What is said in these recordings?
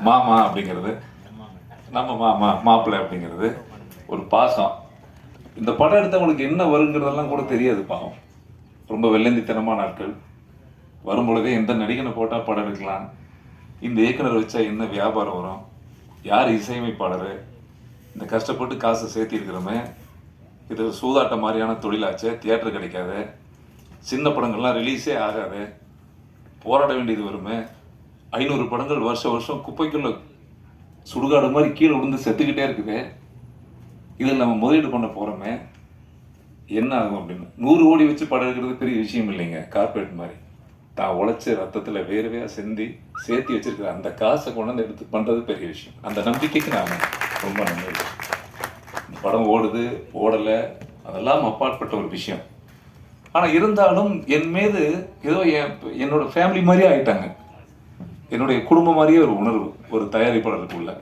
மாமா அப்படிங்கிறது. நம்ம மாமா மாப்பிள்ளை அப்படிங்கிறது ஒரு பாசம். இந்த படம் எடுத்தவங்களுக்கு என்ன வருங்கிறதெல்லாம் கூட தெரியாது பாவம். ரொம்ப வெள்ளந்தித்தனமான நாட்கள். வரும் பொழுதே எந்த நடிகனை போட்டால் படம் எடுக்கலாம். இந்த இயக்குனர் வச்சா என்ன வியாபாரம் வரும்? யார் இசையமைப்பாளர்? இந்த கஷ்டப்பட்டு காசை சேர்த்திருக்கிறோமே இது சூதாட்ட மாதிரியான தொழிலாச்சு தியேட்டர் கிடைக்காது. சின்ன படங்கள்லாம் ரிலீஸே ஆகாது. போராட வேண்டியது வருமே. ஐநூறு படங்கள் வருஷம் வருஷம் குப்பைக்குள்ள சுடுகாடு மாதிரி கீழே விழுந்து செத்துக்கிட்டே இருக்குது. இதில் நம்ம முதலீடு பண்ண போகிறோமே என்ன ஆகும் அப்படின்னு? நூறு கோடி வச்சு படம் எடுக்கிறது பெரிய விஷயம் இல்லைங்க. கார்பரேட் மாதிரி. தான் உழைச்சி ரத்தத்தில் வேர்வையாக செந்தி சேர்த்து வச்சிருக்கிற அந்த காசை கொண்டு வந்து எடுத்து பண்ணுறது பெரிய விஷயம். அந்த நம்பிக்கைக்கு நான் ரொம்ப நன்றி. இந்த படம் ஓடுது ஓடலை அதெல்லாம் அப்பாற்பட்ட ஒரு விஷயம். ஆனால் இருந்தாலும் என் மீது ஏதோ என் என்னோட ஃபேமிலி மாதிரியே ஆகிட்டாங்க என்னுடைய குடும்பம் மாதிரியே ஒரு உணர்வு ஒரு தயாரிப்பாளருக்குள்ள.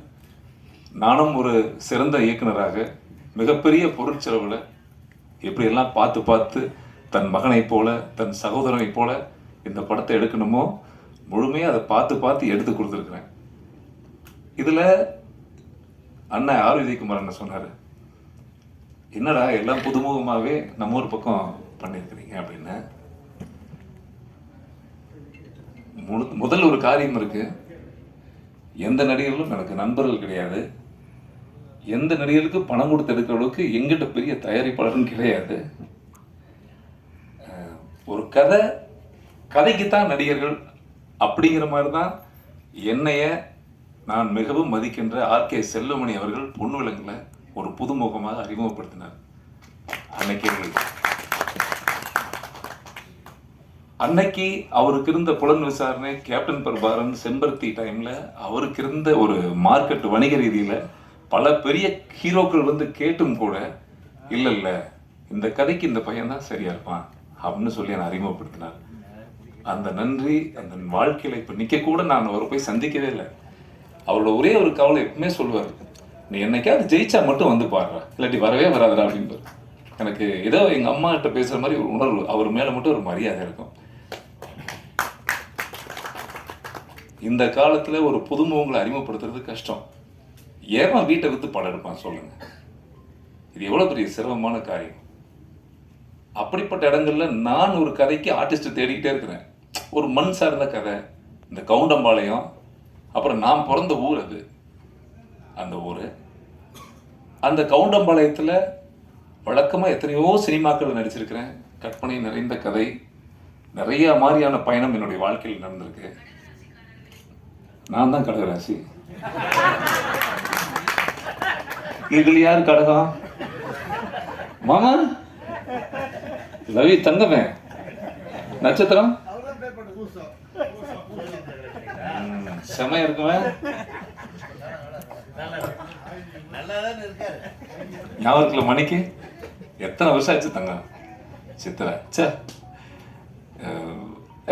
நானும் ஒரு சிறந்த இயக்குனராக மிகப்பெரிய பொருட்செலவில் எப்படியெல்லாம் பார்த்து பார்த்து தன் மகனைப் போல தன் சகோதரனைப் போல இந்த படத்தை எடுக்கணுமோ முழுமையாக அதை பார்த்து பார்த்து எடுத்து கொடுத்துருக்குறேன். இதில் அண்ணன் ஆர் விஜயகுமார் என்ன சொன்னார் என்னடா எல்லாம் புதுமுகமாகவே நம்ம ஊர் பக்கம் பண்ணியிருக்கிறீங்க அப்படின்னு. முழு- முதல் ஒரு காரியம் இருக்கு. எந்த நடிகர்களும் எனக்கு நண்பர்கள் கிடையாது. எந்த நடிகருக்கு பணம் கொடுத்து எடுக்கிற அளவுக்கு எங்கிட்ட பெரிய தயாரிப்பாளரும் கிடையாது. ஒரு கதை கதைக்கு தான் நடிகர்கள் அப்படிங்கிற மாதிரி தான் என்னைய நான் மிகவும் மதிக்கின்ற ஆர்கே செல்லுமணி அவர்கள் பொண்ணு விலங்குல ஒரு புதுமுகமாக அறிமுகப்படுத்தினார். அன்னைக்கு அன்னைக்கு அவருக்கு இருந்த புலன் விசாரணை கேப்டன் பிரபாரன் செம்பருத்தி டைம்ல அவருக்கு இருந்த ஒரு மார்க்கெட் வணிக ரீதியில பல பெரிய ஹீரோக்கள் வந்து கேட்டும் கூட இல்ல இல்ல இந்த கதைக்கு இந்த பையன் தான் சரியா இருப்பான் அப்படின்னு சொல்லி என்னை அறிமுகப்படுத்தினார். அந்த நன்றி அந்த வாழ்க்கையில இப்ப நிக்க கூட நான் அவரை போய் சந்திக்கவே இல்லை. அவரோட ஒரே ஒரு கவலை எப்பவுமே சொல்லுவார் நீ என்னைக்காவது ஜெயிச்சா மட்டும் வந்து பாடுறா இல்லாட்டி வரவே வராதுடா அப்படின்பாரு எனக்கு ஏதோ எங்க அம்மா கிட்ட பேசுற மாதிரி ஒரு உணர்வு அவர் மேல மட்டும் ஒரு மரியாதை இருக்கும். இந்த காலத்தில் ஒரு புதுமுகங்களை அறிமுகப்படுத்துறது கஷ்டம். ஏமா வீட்டை விற்று படம் எடுப்பான் சொல்லுங்க. இது எவ்வளோ பெரிய சிரமமான காரியம். அப்படிப்பட்ட இடங்கள்ல நான் ஒரு கதைக்கு ஆர்டிஸ்ட் தேடிக்கிட்டே இருக்கிறேன். ஒரு மண் சார்ந்த கதை. இந்த கவுண்டம்பாளையம். அப்புறம் நான் பிறந்த ஊர் அது. அந்த ஊர். அந்த கவுண்டம்பாளையத்தில் வழக்கமாக எத்தனையோ சினிமாக்கள் நடிச்சிருக்கிறேன். கற்பனை நிறைந்த கதை. நிறைய மாதிரியான பயணம் என்னுடைய வாழ்க்கையில் நடந்திருக்கு. நான் தான் கடகராசி. இதுல யார் கடகம் மாமா? ரவி தங்கமே. நட்சத்திரம்? செமையா இருக்குமே. ஞாபகம் இருக்குல்ல மணிக்கு? எத்தனை வருஷம் ஆச்சு தங்கம்? சித்திரை. சே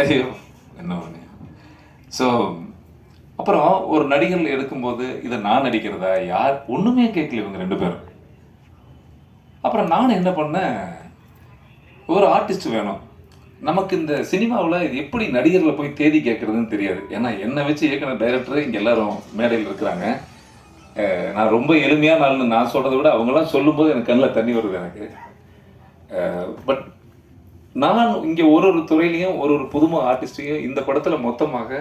ஐயோ என்ன பண்ணி ஸோ அப்புறம் ஒரு நடிகர்கள் எடுக்கும்போது இதை நான் நடிக்கிறதா? யார்? ஒன்றுமே கேட்கல இவங்க ரெண்டு பேரும். அப்புறம் நான் என்ன பண்ணேன்? ஒரு ஆர்டிஸ்ட் வேணும். நமக்கு இந்த சினிமாவில் இது எப்படி நடிகர்களை போய் தேடி கேட்குறதுன்னு தெரியாது. ஏன்னா என்னை வச்சு இயக்குனர் டைரக்டர் இங்கே எல்லாரும் மேடையில் இருக்கிறாங்க. நான் ரொம்ப எளிமையான ஆள்னு நான் சொல்கிறத விட அவங்களாம் சொல்லும்போது எனக்கு கண்ணில் தண்ணி வருது எனக்கு. பட் நான் இங்கே ஒரு ஒரு துறையிலையும் ஒரு ஒரு புதுமை ஆர்டிஸ்டையும் இந்த படத்தில் மொத்தமாக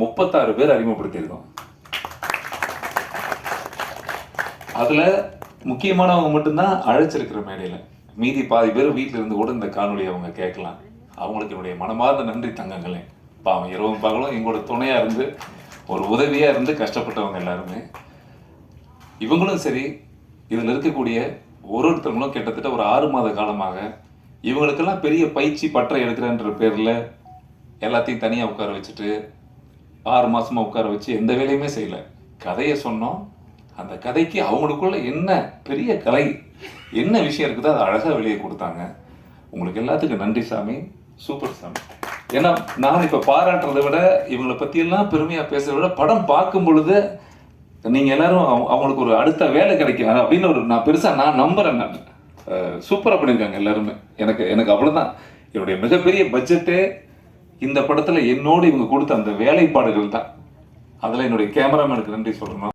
முப்பத்தாறு பேர் அறிமுகப்படுத்தியிருக்கோம். அதில் முக்கியமானவங்க மட்டும்தான் அழைச்சிருக்கிற மேடையில். மீதி பாதி பேர் வீட்டில் இருந்து கூட இந்த காணொலியை அவங்க கேட்கலாம். அவங்களுக்கு என்னுடைய மனமார்ந்த நன்றி தங்கங்களே. பாவம் இரவும் பகலும் எங்களோட துணையாக இருந்து ஒரு உதவியாக இருந்து கஷ்டப்பட்டவங்க எல்லாருமே. இவங்களும் சரி இதில் இருக்கக்கூடிய ஒரு ஒருத்தவங்களும் கிட்டத்தட்ட ஒரு ஆறு மாத காலமாக இவங்களுக்கெல்லாம் பெரிய பயிற்சி பற்றை எடுக்கிறேன்ற பேரில் எல்லாத்தையும் தனியாக உட்கார வச்சுட்டு ஆறு மாசமா உட்கார வச்சு எந்த வேலையுமே செய்யல. கதையை சொன்னோம். அந்த கதைக்கு அவங்களுக்குள்ள என்ன பெரிய கலை என்ன விஷயம் இருக்குதோ அதை அழகாக வெளியே கொடுத்தாங்க. உங்களுக்கு எல்லாத்துக்கும் நன்றி சாமி. சூப்பர் சாமி. ஏன்னா நான் இப்போ பாராட்டுறதை விட இவங்களை பற்றியெல்லாம் பெருமையாக பேசுறதை விட படம் பார்க்கும் பொழுது நீங்கள் எல்லாரும் அவங்களுக்கு ஒரு அடுத்த வேலை கிடைக்கும் அப்படின்னு ஒரு நான் பெருசாக நான் நம்புகிறேன் நான். சூப்பராக பண்ணியிருக்காங்க எல்லாருமே. எனக்கு எனக்கு அவ்வளோதான் என்னுடைய மிகப்பெரிய பட்ஜெட்டே இந்த படத்துல என்னோடு இவங்க கொடுத்த அந்த வேலைப்பாடுகள் தான். அதுல என்னுடைய கேமராமேனுக்கு நன்றி சொல்லணும்.